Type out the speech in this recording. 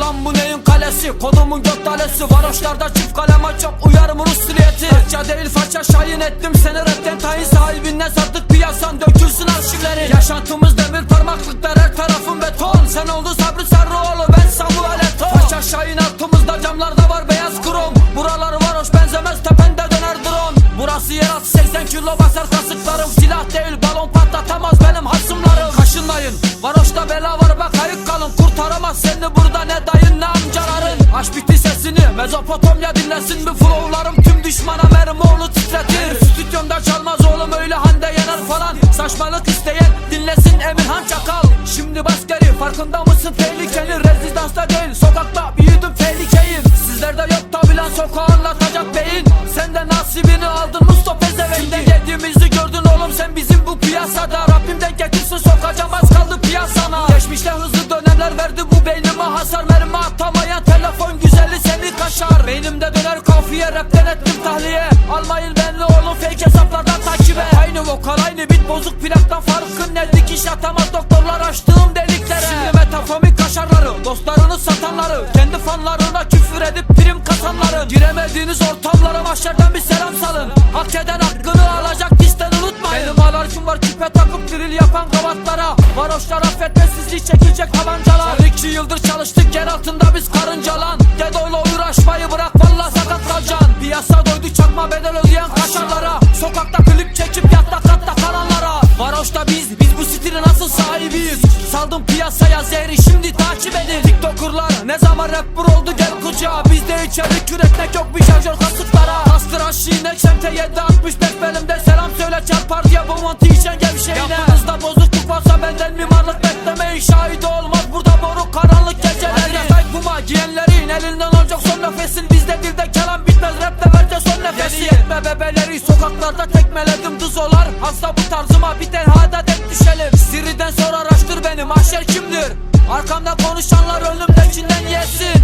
Lan bu neyin kalesi? Kodumun gök talesi. Varoşlarda çift kaleme çok uyarım Rus siliyeti Faça değil faça şahin ettim seni rapten tayin sahibinden sattık piyasan. Dökülsün arşivleri. Yaşantımız demir parmaklıklar her tarafın beton. Sen oldu Sabri 80 kilo basar kasıklarım Silah değil balon patlatamaz benim hasımlarım. Kaşınmayın varoşta bela var bak ayık kalın. Kurtaramaz seni burada ne dayın ne amcaların. Aç bitti sesini Mezopotamya dinlesin. Bu flowlarım Tüm düşmana mermi oğlu titretir. Stüdyomda çalmaz oğlum öyle hande yener falan. Saçmalık isteyen dinlesin Emirhan Çakal. Şimdi baskeri farkında mısın? Tehlikeli Rezidansta değil. Sokakta büyüdüm tehlikeyim. Sizlerde yok tabi lan sokağı anlatacak beyin. Sen de nasibini aldın Mustafa Yediğimizi gördün oğlum sen bizim bu piyasada. Rabbimden getirsin sokacağım kaldı piyasana. Geçmişte hızlı dönemler verdi bu beynime hasar. Mermi atamayan telefon güzeli seni kaşar. Beynimde döner kafiye rapten ettim tahliye. Almayın benli oğlum fake hesaplardan takibe. Aynı vokal aynı bit bozuk plaktan farkın ne? Dikiş atamaz doktorlar açtığım deliklere. Şimdi metafomik kaşarları dostlarını satanları. Kendi fanlarına küfür edip prim kasanları. Giremediğiniz ortamlara mahşerden bir selam salın. Hak eden hakkını alacak drill yapan kavatlara Varoşlar affetmesizliği çekilecek tabancalar 12 yıldır çalıştık yer altında biz karıncalan. Dedoyla uğraşmayı bırak valla sakat kalacaksın. Piyasa doydu çakma bedel ödeyen kaşarlara. Sokakta klip çekip yatta katta kalanlara. Varoşta biz, biz bu stilin nasıl sahibiyiz. Saldım piyasaya zehri şimdi takip edin. Tiktokerlar ne zaman rapper oldu gel kucağa. Bizde içerik üretmek yok bir şarjör kasıtlara. Kastır aşiğine şemte 7 65 belimde selam söyle çarpar diye montu içen gevşeğine Yapınızda bozukluk varsa benden mimarlık beklemeyin Şahit olmaz. Burada boru karanlık gecelerde Fake kuma giyenlerin elinden olacak son nefesin. Bizde dilde kelam bitmez rapte bence son nefesi. Yetme bebeleri sokaklarda tekmeledim. Dızolar Hasta bu tarzıma bir tenhada denk düşelim. Siri'den sonra araştır beni mahşer kimdir? Arkamda konuşanlar önümdekinden yesin